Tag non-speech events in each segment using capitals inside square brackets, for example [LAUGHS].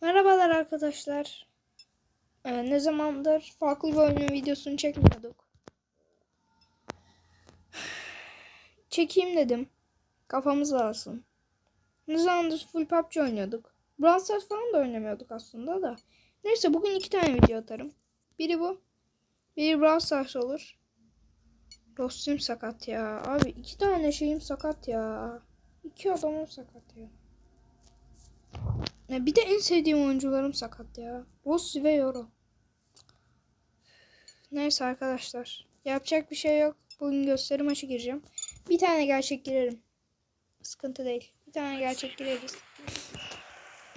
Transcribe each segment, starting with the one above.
Merhabalar arkadaşlar. Ee, ne zamandır farklı bir videosunu çekmiyorduk. [SIGHS] Çekeyim dedim. Kafamız dağılsın. Ne zamandır full PUBG oynuyorduk. Brawl Stars falan da oynamıyorduk aslında da. Neyse bugün iki tane video atarım. Biri bu. Biri Brawl Stars olur. Dostum sakat ya. Abi iki tane şeyim sakat ya. İki adamım sakat ya. Ya bir de en sevdiğim oyuncularım sakat ya. Rossi ve Yoro. Neyse arkadaşlar. Yapacak bir şey yok. Bugün gösteri maçı gireceğim. Bir tane gerçek girerim. Sıkıntı değil. Bir tane gerçek gireriz.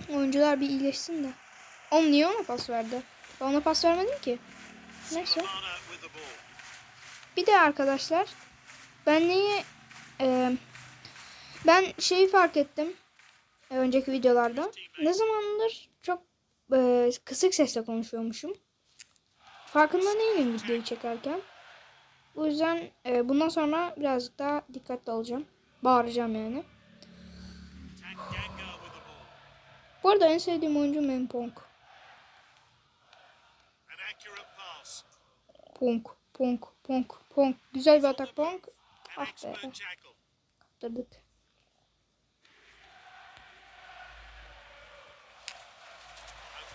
Oyuncular bir iyileşsin de. Oğlum niye ona pas verdi? Ben ona pas vermedim ki. Neyse. Bir de arkadaşlar. Ben neyi... e, ben şeyi fark ettim. E, önceki videolarda. Ne zamandır çok e, kısık sesle konuşuyormuşum. Farkında değilim videoyu çekerken. Bu yüzden e, bundan sonra birazcık daha dikkatli olacağım. Bağıracağım yani. Bu arada en sevdiğim oyuncu Punk. Punk, Punk, Punk, Punk. Güzel bir atak Punk. Ah be. Kaptırdık.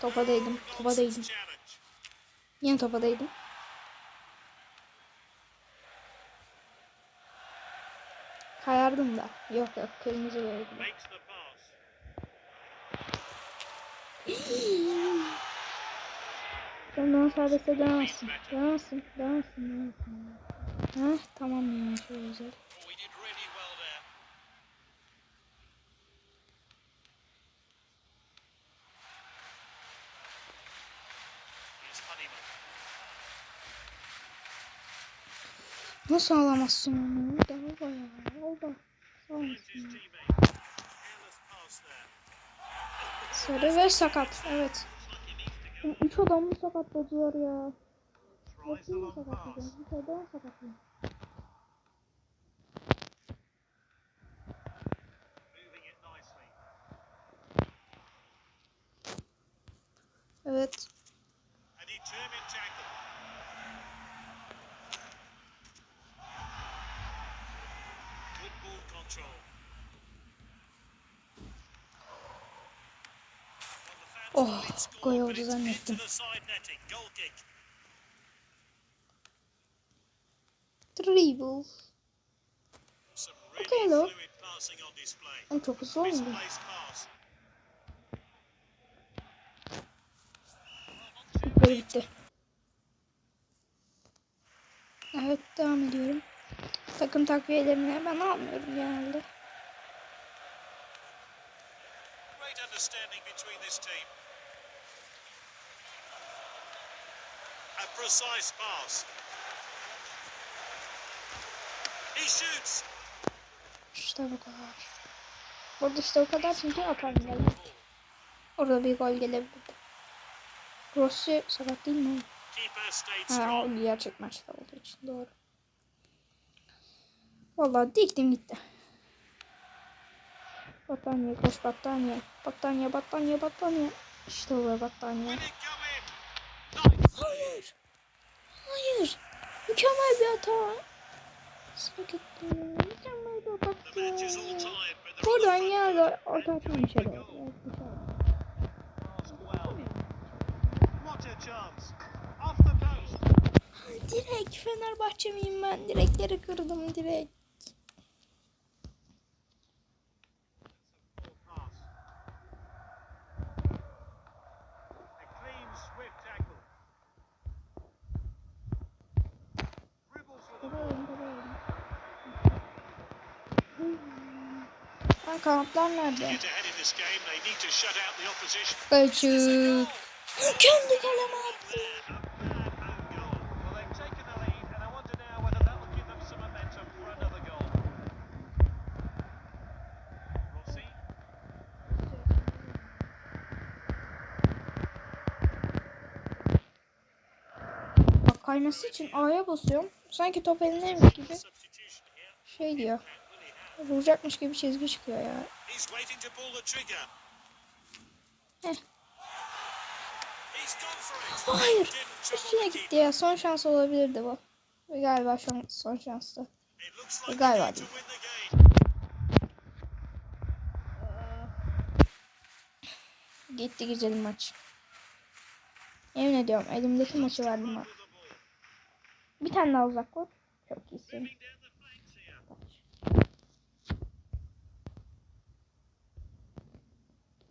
Topa değdim. Topa değdim. Yine topa değdim. Kayardım da. Yok yok kırmızı verdim. [LAUGHS] Sen bana serbestte dönemezsin. Dönemezsin. Dönemezsin. Dönemezsin. Heh tamam ya şöyle güzel. Nasıl alamazsın onu? Da baba ya. Baba. Sağ olasın. Sarı ve sakat. Evet. Üç adamı sakatladılar ya. Bakayım mı sakatladı? Bir şey daha sakatladı. Evet. Oh, gol oldu zannettim. Dribble. Okay though. Ama çok hızlı oldu. Böyle bitti. Evet devam ediyorum. Takım takviyelerini ben almıyorum genelde. Precise pass. He shoots. İşte bu kadar. Burada işte o kadar çünkü atar geldi. Orada bir gol gelebilirdi. Rossi sakat değil mi? Ha, o gerçek maçta olduğu için doğru. Vallahi diktim gitti. Battaniye koş battaniye. Battaniye battaniye battaniye. İşte bu battaniye. Hayır. Hayır. Mükemmel bir hata. Ya. Mükemmel bir ya. the Buradan yerde orta açmamış herhalde. Evet, güzel. pass well. What a chance. Off the post. Direkt Fenerbahçe miyim ben? Direkleri kırdım direkt. Some momentum for another goal. Rossi. Bak kayması için A'ya basıyorum. Sanki top elindeymiş gibi şey diyor. Vuracakmış gibi çizgi çıkıyor ya. Heh. Hayır. Üstüne gitti ya. Son şans olabilirdi bu. Ve galiba şu an son şanstı. Ve galiba değil. Gitti güzel maç. Yemin ediyorum elimdeki maçı verdim bak. Bir tane daha uzak vur. Çok iyisin. Kaç.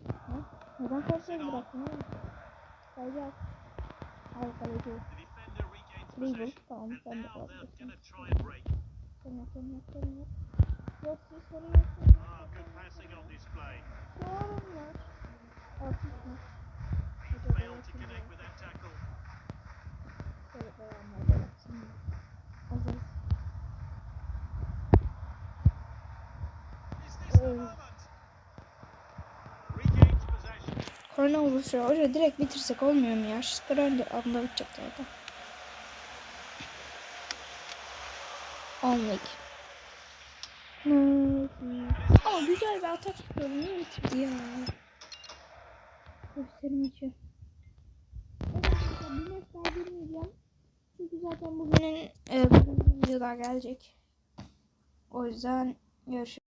Ha? Neden kalsayı bıraktın oğlum? Sadece at. Hayır kaleci. The defender regains Dribble. possession. Tamam sen de Now they're kalabilirsin. going to try and break. Sen yap sen yap sen yap. Yok siz sorun yok. sorun yok, Ah, good passing on display. Korona vuruşu. Hoca direkt bitirsek olmuyor mu ya? Skor önce anda bitecek zaten. Onlik. Ama güzel bir atak yapıyorum. Niye bitirdi ya? Gösterim açıyor. Maç daha girmeyeceğim. Çünkü zaten bugünün e, videolar gelecek. O yüzden görüşürüz.